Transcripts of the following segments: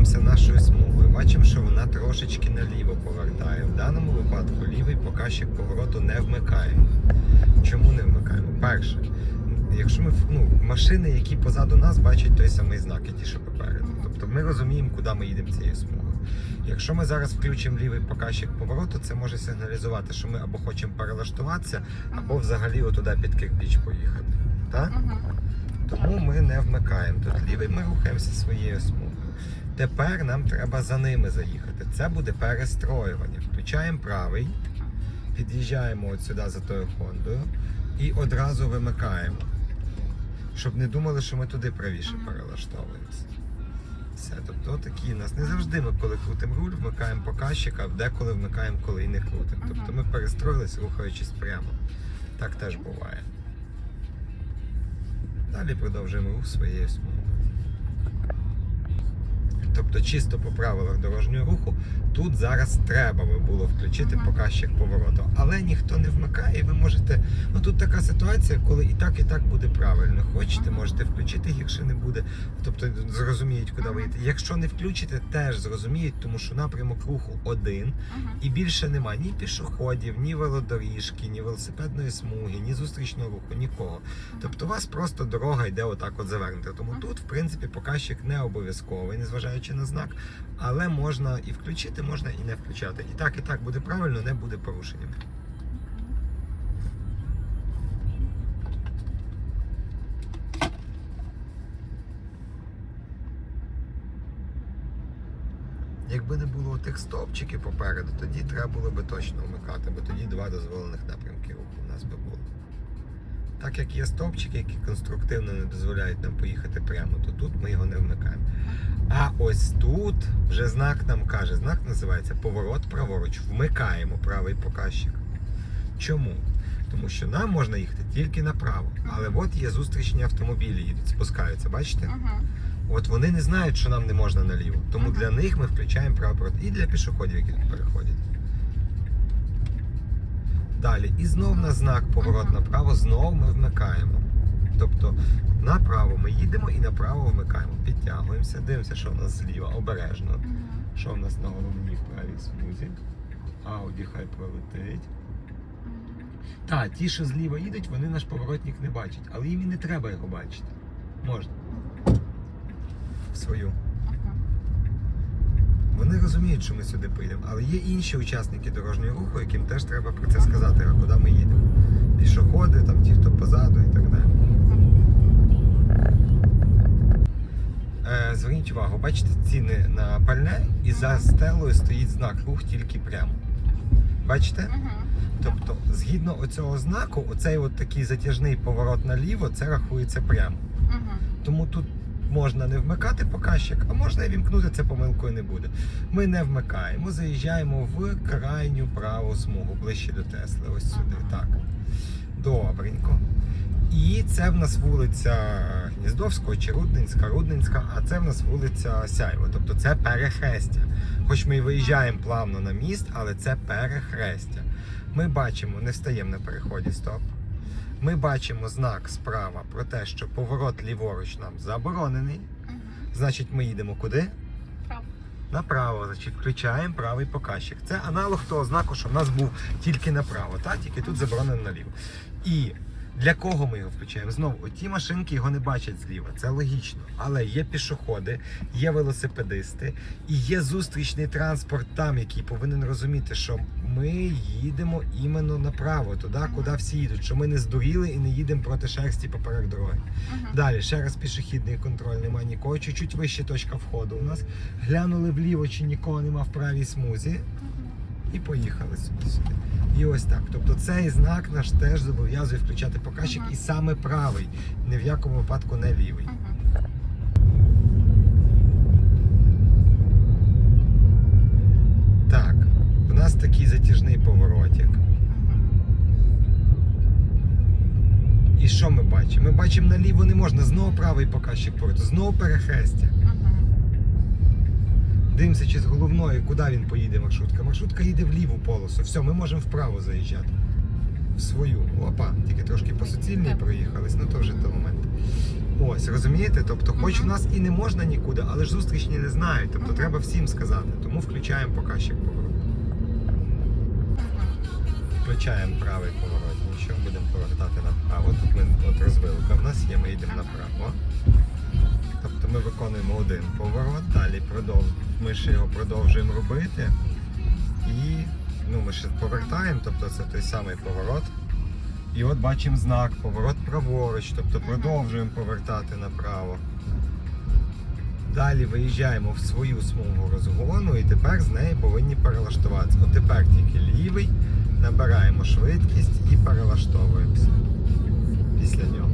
рухаємося нашою смугою. Бачимо, що вона трошечки наліво повертає. В даному випадку лівий показчик повороту не вмикаємо. Чому не вмикаємо? Перше, якщо ми ну, машини, які позаду нас бачать той самий знак, і ті, що попереду. Тобто ми розуміємо, куди ми їдемо цією смугою. Якщо ми зараз включимо лівий показчик повороту, це може сигналізувати, що ми або хочемо перелаштуватися, або взагалі отуди під кирпіч поїхати. Так? Тому ми не вмикаємо тут лівий, ми рухаємося своєю смугою. Тепер нам треба за ними заїхати. Це буде перестроювання. Включаємо правий, під'їжджаємо от сюди за тою Хондою і одразу вимикаємо. Щоб не думали, що ми туди правіше перелаштовуємося. Все, тобто такі у нас не завжди ми, коли крутимо руль, вмикаємо показчик, а деколи вмикаємо, коли і не крутимо. Тобто ми перестроїлись, рухаючись прямо. Так теж буває. Далі продовжуємо рух своєю смугою. Тобто, чисто по правилах дорожнього руху, тут зараз треба би було включити показчик повороту. Але ніхто не вмикає, і ви можете. Ну тут така ситуація, коли і так, і так буде правильно. Хочете, можете включити, гірше не буде. Тобто зрозуміють, куди ви йдете. Якщо не включите, теж зрозуміють, тому що напрямок руху один. І більше нема ні пішоходів, ні велодоріжки, ні велосипедної смуги, ні зустрічного руху, нікого. Тобто у вас просто дорога йде отак от завернута. Тому тут, в принципі, показчик не обов'язковий, незважаючи на знак, але можна і включити, можна і не включати. І так, і так буде правильно, не буде порушенням. Якби не було тих стовпчиків попереду, тоді треба було би точно вмикати, бо тоді два дозволених напрямки руху у нас би було. Так як є стовпчики, які конструктивно не дозволяють нам поїхати прямо, то тут ми його не вмикаємо. А ось тут вже знак нам каже, знак називається поворот праворуч. Вмикаємо правий показчик. Чому? Тому що нам можна їхати тільки направо. Але от є зустрічні автомобілі, їдуть, спускаються, бачите? От вони не знають, що нам не можна наліво. Тому Ага. для них ми включаємо поворот. І для пішоходів, які тут переходять. Далі. І знов на знак поворот направо, знов ми вмикаємо. Тобто направо ми їдемо і направо вмикаємо. Підтягуємося, дивимося, що в нас зліва, обережно. Що в нас на головній правій смузі. Ауді хай пролетить. Так, ті, що зліва їдуть, вони наш поворотник не бачать, але їм і не треба його бачити. Можна. В свою. Вони розуміють, що ми сюди поїдемо, але є інші учасники дорожнього руху, яким теж треба про це сказати, а куди ми їдемо. Пішоходи, там ті, хто позаду і так далі. Е, зверніть увагу, бачите ціни на пальне і за стелою стоїть знак рух тільки прямо. Бачите? Тобто, згідно оцього знаку, оцей от такий затяжний поворот наліво, це рахується прямо. Тому тут можна не вмикати показчик, а можна і вімкнути, це помилкою не буде. Ми не вмикаємо, заїжджаємо в крайню праву смугу, ближче до Тесли. Ось сюди. Так. Добренько. І це в нас вулиця Гніздовського чи Рудненська, Рудненська, а це в нас вулиця Сяйво. Тобто це перехрестя. Хоч ми і виїжджаємо плавно на міст, але це перехрестя. Ми бачимо, не встаємо на переході, стоп. Ми бачимо знак справа про те, що поворот ліворуч нам заборонений. Значить, ми їдемо куди? Право. Направо. Значить, включаємо правий показчик. Це аналог того знаку, що в нас був тільки направо, та? тільки тут заборонено наліво. І для кого ми його включаємо? Знову, ті машинки його не бачать зліва. Це логічно. Але є пішоходи, є велосипедисти і є зустрічний транспорт там, який повинен розуміти, що ми їдемо іменно направо, туди, куди всі їдуть, що ми не здуріли і не їдемо проти шерсті поперек дороги. Мгм. Далі ще раз пішохідний контроль, нема нікого. Чуть-чуть вище точка входу у нас. Глянули вліво, чи нікого нема в правій смузі, Мгм. і поїхали собі сюди. І ось так. Тобто цей знак наш теж зобов'язує включати показчик, і саме правий, ні в якому випадку не лівий. Так, у нас такий затяжний поворотик. І що ми бачимо? Ми бачимо наліво не можна, знову правий показчик повороту, знову перехрестя. Дивимося, чи з головної, куди він поїде маршрутка. Маршрутка їде в ліву полосу. Все, ми можемо вправо заїжджати. В свою. Опа, тільки трошки по суцільній проїхались, ну то вже той момент. Ось, розумієте? Тобто, хоч в нас і не можна нікуди, але ж зустрічні не знають. Тобто треба всім сказати. Тому включаємо показчик повороту. Включаємо правий поворотний, що будемо повертати направо. Тут ми от розвилка в нас є, ми йдемо направо. Ми виконуємо один поворот, далі продов... ми ще його продовжуємо робити. І ну, ми ще повертаємо, тобто це той самий поворот. І от бачимо знак, поворот праворуч, тобто продовжуємо повертати направо. Далі виїжджаємо в свою смугу розгону і тепер з неї повинні перелаштуватися. От тепер тільки лівий, набираємо швидкість і перелаштовуємося після нього.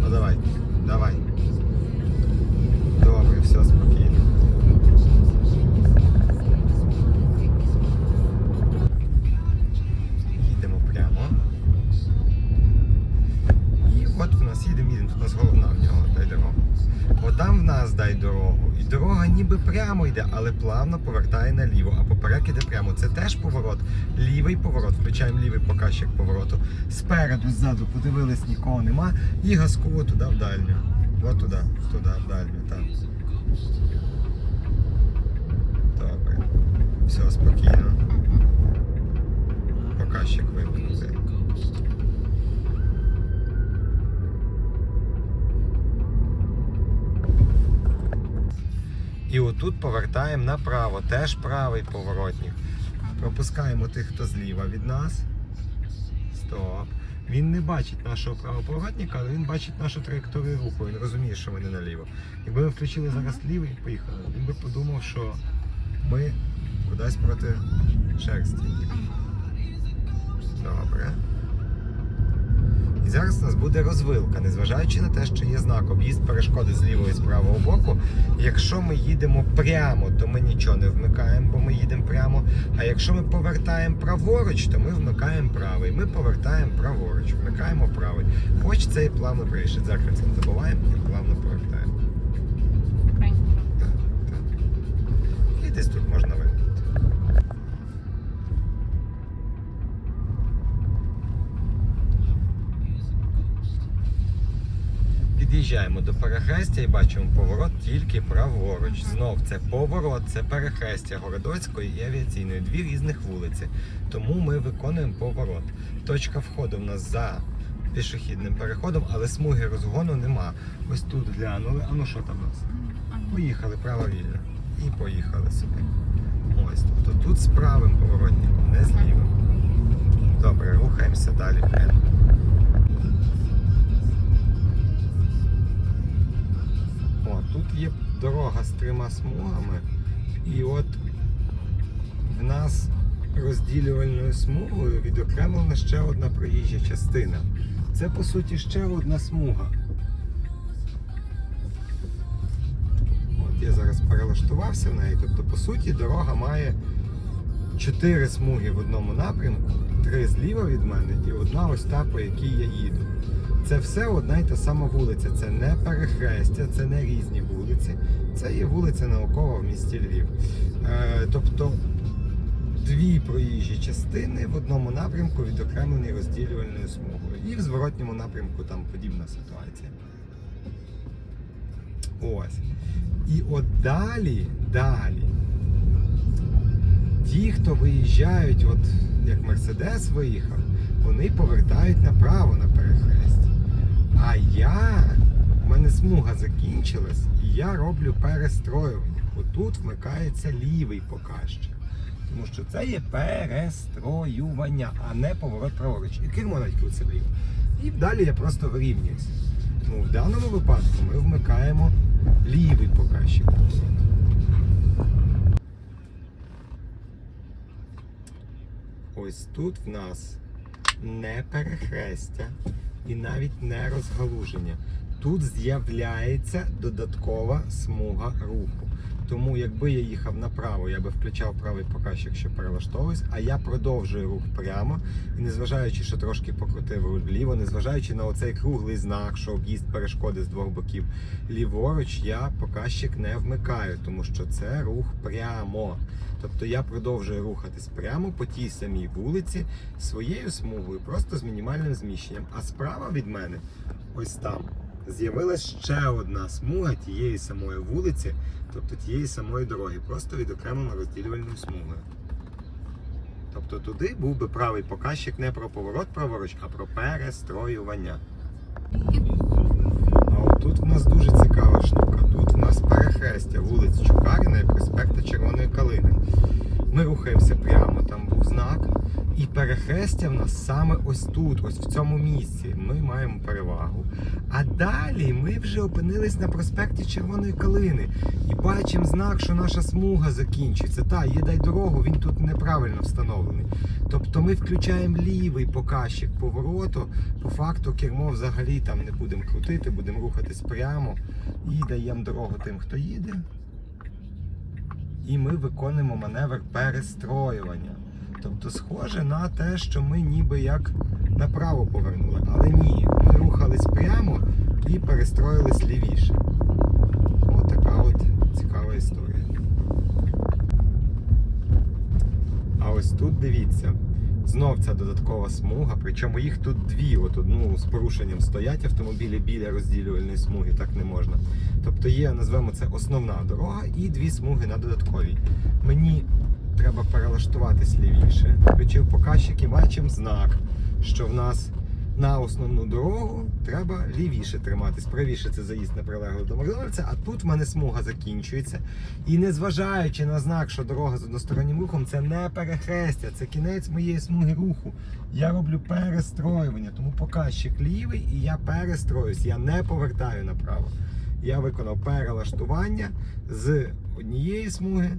Ну давай, давай. Все спокійно. Їдемо прямо. І от в нас їдемо, їдемо, тут у нас головна в нього дай дорогу. От там в нас дай дорогу. І дорога ніби прямо йде, але плавно повертає наліво, а поперек іде прямо. Це теж поворот. Лівий поворот. Включаємо лівий показчик повороту. Спереду, ззаду подивились, нікого нема. І газково туди в дальню. От туди, туди, в дальню, так. Добре. Все, спокійно. Показчик вимкнути. І отут повертаємо направо, теж правий поворотник. Пропускаємо тих, хто зліва від нас. Стоп. Він не бачить нашого правоповоротника, але він бачить нашу траєкторію руху. Він розуміє, що ми не наліво. Якби ми включили зараз лівий і поїхали, він би подумав, що ми кудись проти шерсті. Добре. І зараз у нас буде розвилка, незважаючи на те, що є знак об'їзд перешкоди з лівого і з правого боку. Якщо ми їдемо прямо, то ми нічого не вмикаємо, бо ми їдемо прямо. А якщо ми повертаємо праворуч, то ми вмикаємо правий. Ми повертаємо праворуч, вмикаємо правий. Хоч це і плавно прийшли. Закрицем забуваємо і плавно повертаємо. Так, так. І десь тут можна вимкнути. Під'їжджаємо до перехрестя і бачимо поворот тільки праворуч. Знов це поворот, це перехрестя Городоцької і авіаційної. Дві різних вулиці. Тому ми виконуємо поворот. Точка входу в нас за пішохідним переходом, але смуги розгону нема. Ось тут глянули. А ну що там у нас? Поїхали право вільно. І поїхали собі. Ось. Тобто тут з правим поворотником, не з лівим. Добре, рухаємося далі тут є дорога з трьома смугами, і от в нас розділювальною смугою відокремлена ще одна проїжджа частина. Це по суті ще одна смуга. От я зараз перелаштувався в неї. Тобто, по суті, дорога має чотири смуги в одному напрямку, три зліва від мене і одна ось та, по якій я їду. Це все одна й та сама вулиця. Це не перехрестя, це не різні вулиці. Це є вулиця наукова в місті Львів. Е, тобто дві проїжджі частини в одному напрямку відокремлені розділювальною смугою. І в зворотньому напрямку там подібна ситуація. Ось. І от далі, далі. Ті, хто виїжджають, от як Мерседес виїхав, вони повертають направо на перехресті. А я, в мене смуга закінчилась, і я роблю перестроювання. Отут вмикається лівий показчик. Тому що це є перестроювання, а не поворот праворуч. І кермо навіть крутиться вліво. І далі я просто вирівнююся. Тому в даному випадку ми вмикаємо лівий показчик. Ось тут в нас не перехрестя і навіть не розгалуження. Тут з'являється додаткова смуга руху. Тому якби я їхав направо, я би включав правий показчик, що перелаштовуюсь, а я продовжую рух прямо. І незважаючи, що трошки покрутив руль вліво, незважаючи на оцей круглий знак, що об'їзд перешкоди з двох боків ліворуч, я показчик не вмикаю, тому що це рух прямо. Тобто я продовжую рухатись прямо по тій самій вулиці своєю смугою, просто з мінімальним зміщенням. А справа від мене ось там. З'явилась ще одна смуга тієї самої вулиці, тобто тієї самої дороги, просто відокремлена розділювальною смугою. Тобто туди був би правий показчик не про поворот праворуч, а про перестроювання. А от тут в нас дуже цікава штука. Тут в нас перехрестя вулиць Чукарина і проспекта Червоної Калини. Ми рухаємося прямо, там був знак. І перехрестя в нас саме ось тут, ось в цьому місці. Ми маємо перевагу. А далі ми вже опинились на проспекті Червоної Калини і бачимо знак, що наша смуга закінчується. Та, є дай дорогу, він тут неправильно встановлений. Тобто ми включаємо лівий показчик повороту. По факту кермо взагалі там не будемо крутити, будемо рухатись прямо і даємо дорогу тим, хто їде. І ми виконуємо маневр перестроювання. Тобто схоже на те, що ми ніби як направо повернули. Але ні, ми рухались прямо і перестроїлись лівіше. Ось така от цікава історія. А ось тут дивіться. Знов ця додаткова смуга, причому їх тут дві, от одну з порушенням стоять автомобілі біля розділювальної смуги, так не можна. Тобто є, назвемо це основна дорога і дві смуги на додатковій. Мені треба перелаштуватись лівіше. Включив показчик і бачимо знак, що в нас на основну дорогу треба лівіше триматись. Правіше це заїзд на прилегло до Макдональдса, а тут в мене смуга закінчується. І незважаючи на знак, що дорога з одностороннім рухом, це не перехрестя, це кінець моєї смуги руху. Я роблю перестроювання, тому показчик лівий і я перестроюсь, я не повертаю направо. Я виконав перелаштування з однієї смуги,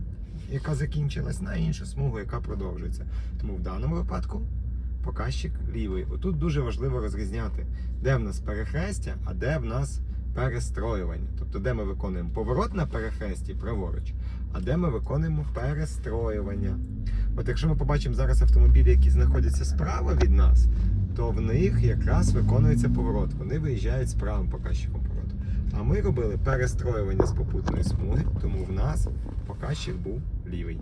яка закінчилась, на іншу смугу, яка продовжується. Тому в даному випадку показчик лівий. Отут дуже важливо розрізняти, де в нас перехрестя, а де в нас перестроювання. Тобто, де ми виконуємо поворот на перехресті праворуч, а де ми виконуємо перестроювання. От якщо ми побачимо зараз автомобілі, які знаходяться справа від нас, то в них якраз виконується поворот. Вони виїжджають з правим показчиком повороту. А ми робили перестроювання з попутної смуги, тому в нас показчик був лівий.